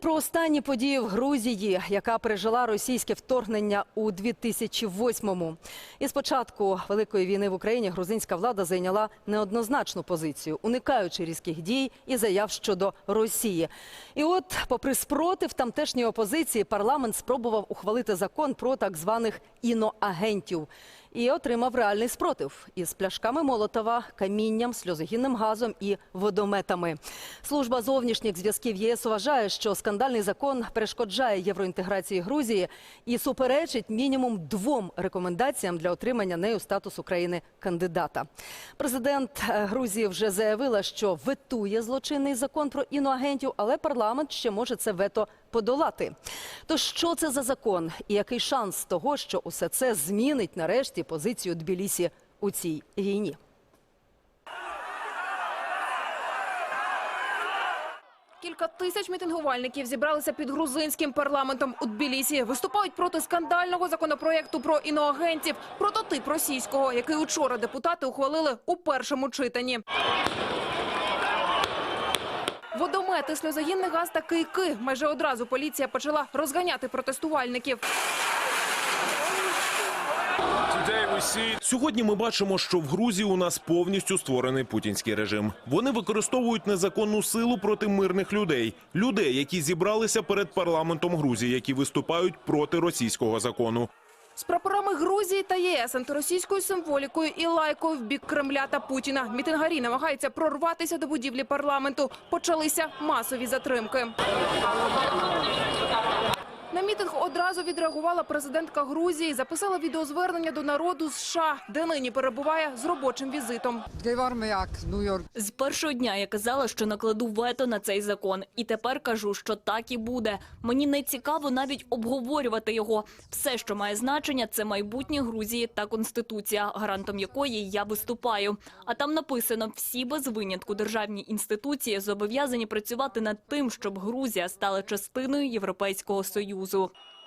Про останні події в Грузії, яка пережила російське вторгнення у 2008-му. І з початку великої війни в Україні грузинська влада зайняла неоднозначну позицію, уникаючи різких дій і заяв щодо Росії. І от, попри спротив тамтешньої опозиції, парламент спробував ухвалити закон про так званих іноагентів. І отримав реальний спротив із пляшками Молотова, камінням, сльозогінним газом і водометами. Служба зовнішніх зв'язків ЄС вважає, що скандальний закон перешкоджає євроінтеграції Грузії і суперечить мінімум двом рекомендаціям для отримання нею статусу країни кандидата. Президент е, Грузії вже заявила, що ветує злочинний закон про іноагентів, але парламент ще може це вето подолати. То що це за закон і який шанс того, що усе це змінить нарешті позицію Тбілісі у цій війні? Кілька тисяч мітингувальників зібралися під грузинським парламентом у Тбілісі. Виступають проти скандального законопроєкту про іноагентів, прототип російського, який учора депутати ухвалили у першому читанні. Водомети, сльозогінний газ та кийки. Майже одразу поліція почала розганяти протестувальників. Сьогодні ми бачимо, що в Грузії у нас повністю створений путінський режим. Вони використовують незаконну силу проти мирних людей, людей, які зібралися перед парламентом Грузії, які виступають проти російського закону. З прапорами Грузії та ЄС, антиросійською символікою і лайкою в бік Кремля та Путіна. Мітингарі намагаються прорватися до будівлі парламенту. Почалися масові затримки. На мітинг одразу відреагувала президентка Грузії, записала відеозвернення до народу США, де нині перебуває з робочим візитом. З першого дня я казала, що накладу вето на цей закон, і тепер кажу, що так і буде. Мені не цікаво навіть обговорювати його. Все, що має значення, це майбутнє Грузії та конституція, гарантом якої я виступаю. А там написано: всі без винятку державні інституції зобов'язані працювати над тим, щоб Грузія стала частиною Європейського союзу.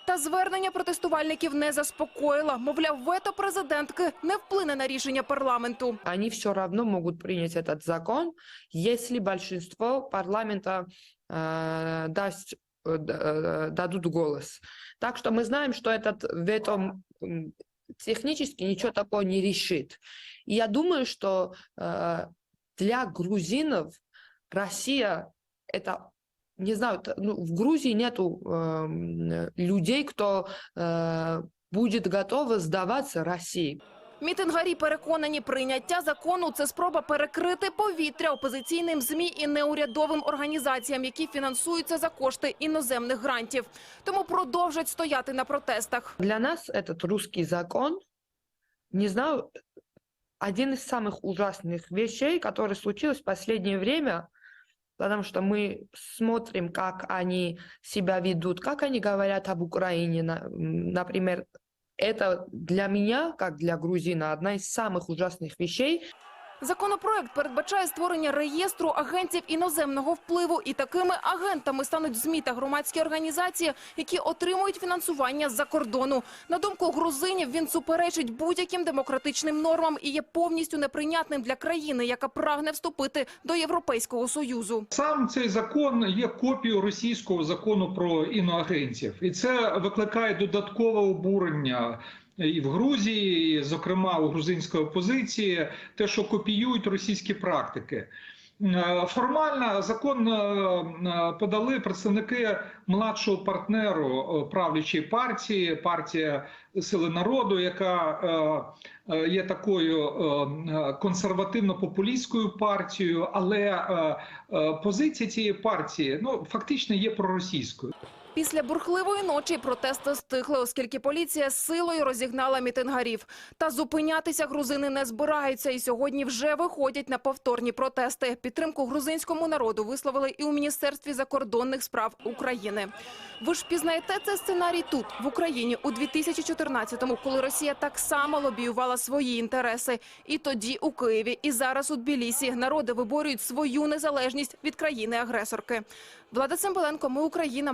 Та звернення протестувальників не заспокоїло. Мовляв, вето президентки не вплине на рішення парламенту. они все равно могут принять этот закон, если большинство парламента э, даст, э, д- э, дадут голос. Так что мы знаем, что этот вето м, технически ничего такого не решит. И я думаю, что э, для грузинов Россия это не знаю, т- ну, в Грузии нету эм, людей, кто э, будет готов сдаваться России. Мітингарі переконані, прийняття закону – це спроба перекрити повітря опозиційним ЗМІ і неурядовим організаціям, які фінансуються за кошти іноземних грантів. Тому продовжать стояти на протестах. Для нас этот русский закон, не знаю, один из самых ужасных вещей, который случилось в последнее время, Потому что мы смотрим, как они себя ведут, как они говорят об Украине, например. Это для меня, как для грузина, одна из самых ужасных вещей. Законопроект передбачає створення реєстру агентів іноземного впливу. І такими агентами стануть ЗМІ та громадські організації, які отримують фінансування з-за кордону. На думку грузинів, він суперечить будь-яким демократичним нормам і є повністю неприйнятним для країни, яка прагне вступити до Європейського Союзу. Сам цей закон є копією російського закону про іноагентів, і це викликає додаткове обурення. І в Грузії, і, зокрема у грузинської опозиції, те, що копіюють російські практики. Е, Формально закон е, е, подали представники младшого партнеру правлячої партії, партія Сили народу, яка є такою консервативно-популістською партією, але позиція цієї партії ну фактично є проросійською. Після бурхливої ночі протести стихли, оскільки поліція силою розігнала мітингарів. Та зупинятися грузини не збираються і сьогодні вже виходять на повторні протести. Підтримку грузинському народу висловили і у Міністерстві закордонних справ України. Ви ж пізнаєте цей сценарій тут, в Україні, у 2014-му, коли Росія так само лобіювала свої інтереси. І тоді у Києві, і зараз у Тбілісі народи виборюють свою незалежність від країни-агресорки. Влада Цимбаленко, ми Україна,